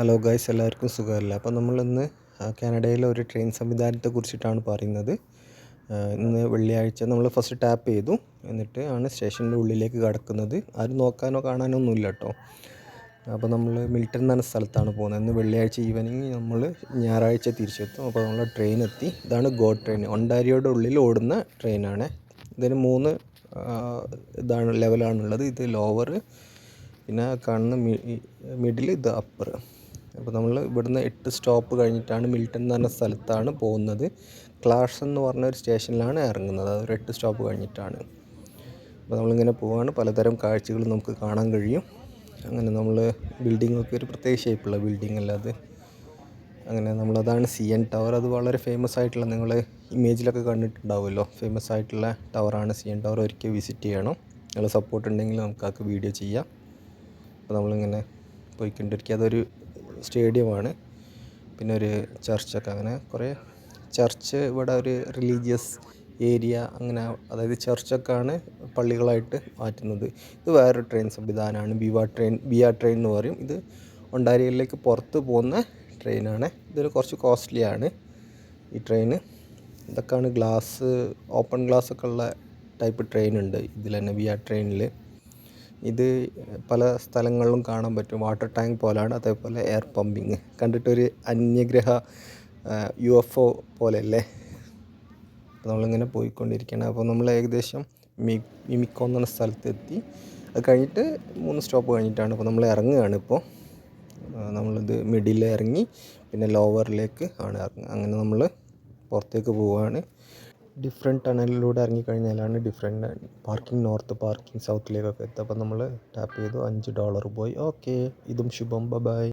Hello guys എല്ലാവർക്കും സുഖമല്ല? അപ്പോൾ നമ്മളിന്ന് കാനഡയിലെ ഒരു ട്രെയിൻ സംവിധാനത്തെ കുറിച്ചിട്ടാണ് പറയുന്നത് ഇന്ന് വെള്ളിയാഴ്ച നമ്മൾ ഫസ്റ്റ് ടാപ്പ് ചെയ്തു. എന്നിട്ട് ആണ് സ്റ്റേഷന്റെ ഉള്ളിലേക്ക് കടക്കുന്നത്. ആരും നോക്കാനോ കാണാനോ ഒന്നുമില്ല കേട്ടോ. അപ്പോൾ നമ്മൾ മിൽട്ടൺ എന്ന സ്ഥലത്താണ് പോകുന്നത്. ഇന്ന് വെള്ളിയാഴ്ച ഈവനിങ് നമ്മൾ ഞായറാഴ്ച തിരിച്ചെത്തും. അപ്പോൾ നമ്മൾ ട്രെയിൻ എത്തി. ഇതാണ് ഗോ ട്രെയിൻ ഒണ്ടാരിയോയുടെ ഉള്ളിൽ ഓടുന്ന ട്രെയിനാണ് ഇതിന് മൂന്ന് ഇതാണ് ലെവലാണുള്ളത് ഇത് ലോവർ പിന്നെ കാണുന്ന മിഡിൽ ഇത് അപ്പർ അപ്പോൾ നമ്മൾ ഇവിടുന്ന് എട്ട് സ്റ്റോപ്പ് കഴിഞ്ഞിട്ടാണ് മിൽട്ടൺ എന്ന് പറഞ്ഞ സ്ഥലത്താണ് പോകുന്നത്. ക്ലാഷ് എന്ന് പറഞ്ഞ ഒരു സ്റ്റേഷനിലാണ് ഇറങ്ങുന്നത്. അത് ഒരു എട്ട് സ്റ്റോപ്പ് കഴിഞ്ഞിട്ടാണ്. അപ്പോൾ നമ്മളിങ്ങനെ പോവാണ്. പലതരം കാഴ്ചകൾ നമുക്ക് കാണാൻ കഴിയും. അങ്ങനെ നമ്മൾ ബിൽഡിങ്ങൊക്കെ ഒരു പ്രത്യേക ഷേപ്പുള്ള ബിൽഡിംഗ് അല്ല അത്. അങ്ങനെ നമ്മളതാണ് സി എൻ ടവർ. അത് വളരെ ഫേമസ് ആയിട്ടുള്ള നിങ്ങൾ ഇമേജിലൊക്കെ കണ്ടിട്ടുണ്ടാവുമല്ലോ. ഫേമസ് ആയിട്ടുള്ള ടവറാണ് സി എൻ ടവർ. ഒരിക്കൽ വിസിറ്റ് ചെയ്യണം. നിങ്ങൾ സപ്പോർട്ട് ഉണ്ടെങ്കിൽ നമുക്കൊക്കെ വീഡിയോ ചെയ്യാം. അപ്പോൾ നമ്മളിങ്ങനെ പോയിക്കൊണ്ടിരിക്കുക. അതൊരു സ്റ്റേഡിയമാണ്. പിന്നെ ഒരു ചർച്ചൊക്കെ അങ്ങനെ കുറേ ചർച്ച് ഇവിടെ ഒരു റിലീജിയസ് ഏരിയ അങ്ങനെ അതായത് ചർച്ചൊക്കെയാണ് പള്ളികളായിട്ട് മാറ്റുന്നത്. ഇത് വേറൊരു ട്രെയിൻ സംവിധാനമാണ്. ബിവ ട്രെയിൻ ബിയ ട്രെയിൻ എന്ന് പറയും. ഇത് ഒണ്ടാരിയിലേക്ക് പുറത്ത് പോകുന്ന ട്രെയിനാണ് ഇതിന് കുറച്ച് കോസ്റ്റ്ലി ആണ് ഈ ട്രെയിന് ഇതൊക്കെയാണ് ഗ്ലാസ് ഓപ്പൺ ഗ്ലാസ് ഒക്കെ ഉള്ള ടൈപ്പ് ട്രെയിൻ ഉണ്ട്. ഇതിൽ തന്നെ ബിയ ട്രെയിനിൽ ഇത് പല സ്ഥലങ്ങളിലും കാണാൻ പറ്റും. വാട്ടർ ടാങ്ക് പോലെയാണ് അതേപോലെ എയർ പമ്പിങ്. കണ്ടിട്ടൊരു അന്യഗ്രഹ യു എഫ് ഒ പോലെയല്ലേ നമ്മളിങ്ങനെ പോയിക്കൊണ്ടിരിക്കുകയാണ് അപ്പോൾ നമ്മൾ ഏകദേശം മി മിമിക്കോ എന്ന സ്ഥലത്തെത്തി. അത് കഴിഞ്ഞിട്ട് മൂന്ന് സ്റ്റോപ്പ് കഴിഞ്ഞിട്ടാണ് അപ്പോൾ നമ്മൾ ഇറങ്ങുകയാണ് ഇപ്പോൾ നമ്മളിത് മിഡിൽ ഇറങ്ങി പിന്നെ ലോവറിലേക്ക് ആണ് ഇറങ്ങുക. അങ്ങനെ നമ്മൾ പുറത്തേക്ക് പോവുകയാണ്. ഡിഫറെന്റ് ടണലിലൂടെ ഇറങ്ങിക്കഴിഞ്ഞാലാണ് ഡിഫറെന്റ് പാർക്കിംഗ് നോർത്ത് പാർക്കിംഗ് സൗത്തിലേക്കൊക്കെ എത്തുക അപ്പോൾ നമ്മൾ ടാപ്പ് ചെയ്തു. അഞ്ച് ഡോളർ പോയി. ഓക്കെ ഇതും ശുഭം. ബൈ